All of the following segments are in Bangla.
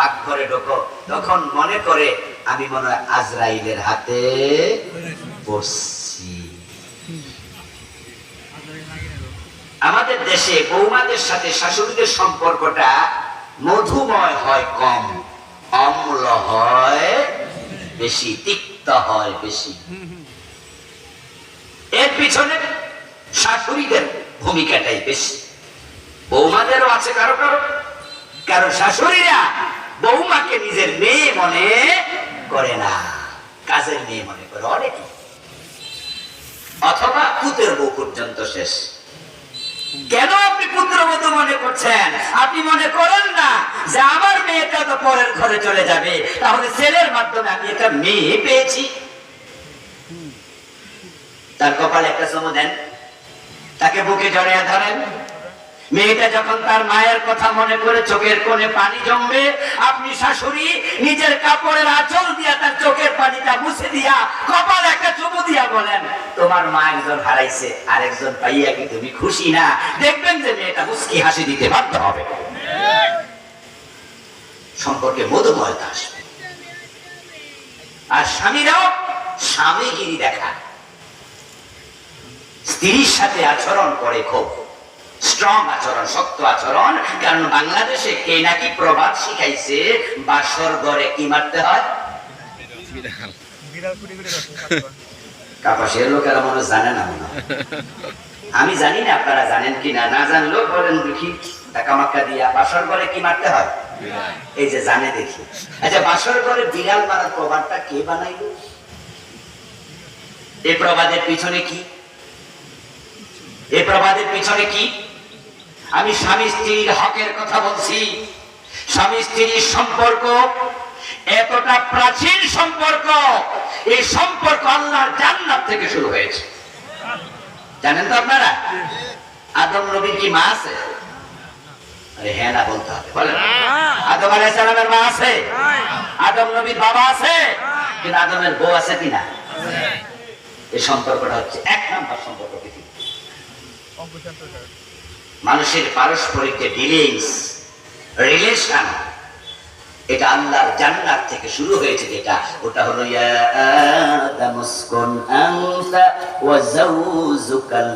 পাকঘরে ঢোকো। তখন মনে করে, আমি মনে হয় আজরাইলের হাতে পড়ছি। আমাদের দেশে বৌমাদের সাথে শাশুড়িদের সম্পর্কটা মধুময় হয় কম। অম্ল হয় বেশি, তিক্ত হয় বেশি। এর পিছনে শাশুড়িদের ভূমিকাটাই বেশি। বৌমাদেরও আছে কারও কারও কারও শাশুড়িরা বৌমাকে নিজের মেয়ে মনে করে না। কাজের মেয়ে মনে করে অনেকে। অথবা পুতের বউ পর্যন্ত শেষ। কেন আপনি পুত্রবধূ মনে করছেন? আপনি মনে করেন না যে আমার মেয়েটা তো পরের ঘরে চলে যাবে। তাহলে ছেলের মাধ্যমে আমি একটা মেয়ে পেয়েছি। তার কপালে একটা চুমু দেন। তাকে বুকে জড়িয়ে ধরেন। মেয়েটা যখন তার মায়ের কথা মনে করে চোখের কোণে পানি জমবে, আপনি শাশুড়ি নিজের কাপড়ের আঁচল দিয়া তার চোখের পানিটা মুছে দিয়া কপালে একটা চুমু দিয়া বলেন, তোমার মা একজন হারাইছে আর একজন পাইয়া কি তুমি খুশি না? দেখবেন যে মেয়েটা মুস্কি হাসি দিতে বাধ্য হবে। সম্পর্কে মধুময়তা আসবে। আর স্বামীরাও স্বামীগিরি দেখা স্ত্রীর সাথে আচরণ করে খুব। স্ট্রং আচরণ শক্ত আচরণ কারণ বাংলাদেশে কে নাকি প্রবাদ শিখাইছে বাসর ঘরে কি মারতে হয়? কাপাসের লোকেরা মনে জানে না মনে আমি জানি না আপনারা জানেন কি না না জানলেও বলেন দেখি টাকা মাক্কা দিয়া বাসর ঘরে কি মারতে হয়? এই যে জানে দেখি। আচ্ছা বাসর ঘরে বিড়াল মারার প্রবাদটা কে বানাইল? এই প্রবাদের পিছনে কি? এই প্রবাদের পিছনে কি? আমি স্বামী স্ত্রীর হকের কথা বলছি। স্বামী স্ত্রীর সম্পর্ক এতটা প্রাচীন সম্পর্ক এই সম্পর্ক আল্লাহর জান্নাত থেকে শুরু হয়েছে। জানেন তো আপনারা? আদম নবীর কি মা আছে? আরে হ্যাঁ না বলতে হবে বলেন। আদম আলাইহিস সালামের মা আছে? আদম নবীর বাবা আছে? কিন্তু আদমের বউ আছে কিনা এই সম্পর্কটা হচ্ছে এক নম্বর সম্পর্ক মানুষের পারস্পরিক যে ডিলিংস রিলেশন এটা আল্লাহর জান্নাত থেকে শুরু হয়েছে যেটা। ওটা হলো আনতা ওয়া যাওজুকাল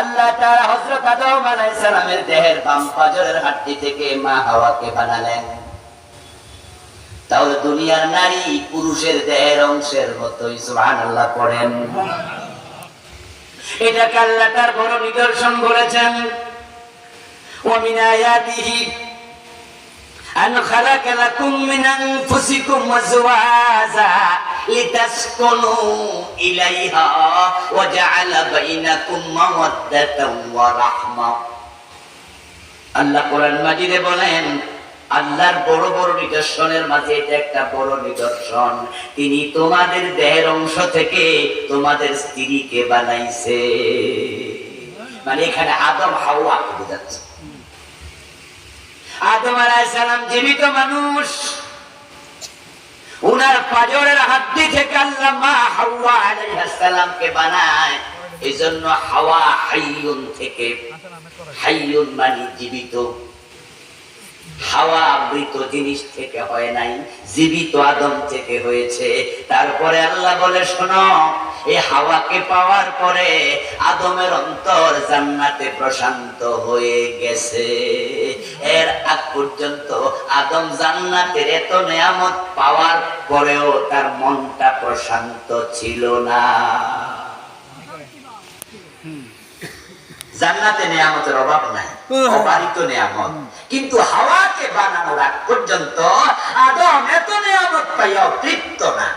আল্লাহ তাআলা হযরত আদম আলাইহিস সালামের দেহের বাম পাজরের হাড্ডি থেকে মা হাওয়াকে বানালেন। তাহলে দুনিয়ার নারী পুরুষের দেহের অংশের মতোই, সুবহানাল্লাহ, পড়েন। এটাকে আল্লাহ তার বড় নিদর্শন বলেছেন ومن آياته أن خلق لكم من أنفسكم أزواجا لتسكنوا إليها وجعل بينكم مودة ورحمة আল্লাহ কোরআন মাজিদে বলেন আল্লাহর বড় বড় নিদর্শনের মাঝে এটা একটা বড় নিদর্শন। তিনি তোমাদের দেহের অংশ থেকে তোমাদের স্ত্রীকে বানাইছে। মানে এখানে আদম হাওয়াকে বোঝাচ্ছে আদম সালাম জীবিত মানুষ। উনার পাজরের হাড্ডি থেকে আল্লাহ মা হাওয়া আলাইহিস সালামকে বানায়। এজন্য হাওয়া হাইয়ুন থেকে, হাইয়ুন মানে জীবিত। হাওয়া মৃত জিনিস থেকে হয় নাই, জীবিত আদম থেকে হয়েছে। তারপরে আল্লাহ বলে, শোনো, এই হাওয়াকে পাওয়ার পরে আদমের অন্তর জান্নাতে প্রশান্ত হয়ে গেছে। এর আগ পর্যন্ত আদম জান্নাতের এত নেয়ামত পাওয়ার পরেও তার মনটা প্রশান্ত ছিল না। জান্নাতে নেয়ামতের অভাব নাই অবারিত নেয়ামত। কিন্তু হাওয়াকে বানানোর আগ পর্যন্ত আদম এত নেয়ামত পাইয়াও তৃপ্ত না।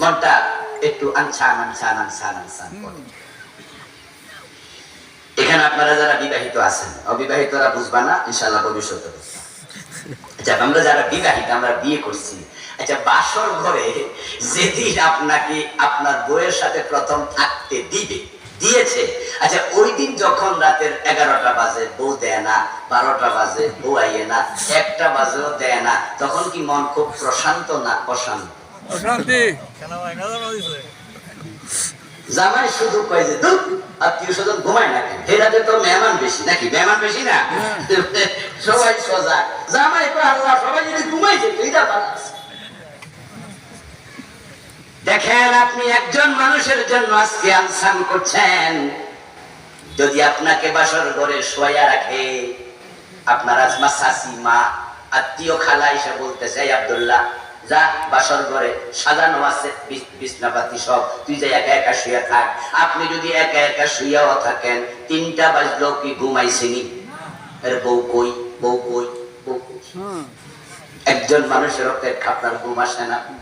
মনটা একটু আনসান আনসান আনসান করে। এখানে আপনারা যারা বিবাহিত আছেন অবিবাহিতরা বুঝবা না ইনশাল্লাহ ভবিষ্যতে বুঝবা। আচ্ছা আমরা যারা বিবাহিত আমরা বিয়ে করছি। আচ্ছা বাসর ঘরে যেদিন আপনাকে আপনার বউয়ের সাথে প্রথম থাকতে দিবে দিয়েছে। আচ্ছা ওই দিন যখন রাতের এগারোটা বাজে বউ দেয় না বারোটা বাজে বউ আইয়ে না একটা বাজেও দেয় না তখন কি মন খুব প্রশান্ত না অশান্ত? অশান্তি। কেন ভাই না জানো দিছে জামাই শুধু কয় যে দুঃখ আত্মীয় স্বজন ঘুমায় না কেন? তো মেহমান বেশি নাকি? মেহমান বেশি না? সবাই সোজা জামাই তো আল্লাহ সবাই যদি ঘুমাই যেত এটা বালাস দেখেন আপনি একজন মানুষের জন্য আজকে আনসান করছেন। যদি আপনাকে বাসর ঘরে শোয়া রাখে আপনার আজমা শাসি মা আত্মীয় খালা এসে বলতে চাই আব্দুল্লাহ যা বাসর ঘরে সাজানো আছে বিছ- বিছনাপাতি সব তুই যে একা একা শুয়ে থাক। আপনি যদি একা একা শুয়েও থাকেন তিনটা বাজলো কি ঘুমাইছেনি? এর বউ কই বউ কই বউ? একজন মানুষের অপেক্ষা আপনার ঘুম আসে না।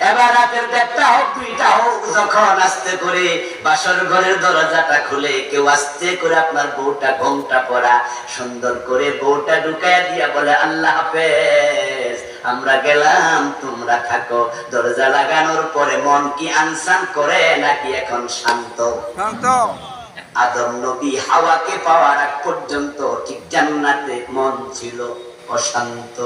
এবার রাতের দেড়টা হোক দুইটা হোক যখন আস্তে করে বাসর ঘরের দরজাটা খুলে কেউ আস্তে করে আপনার বউটা ঘোমটা পরা সুন্দর করে বউটা ঢুকাইয়া দিয়া বলে আল্লাহ হাফেজ আমরা গেলাম তোমরা থাকো। দরজা লাগানোর পরে মন কি আনসান করে নাকি এখন শান্ত? শান্ত। আদম নবী হাওয়াকে পাওয়ার আগ পর্যন্ত ঠিক জান্নাতে মন ছিল অশান্ত।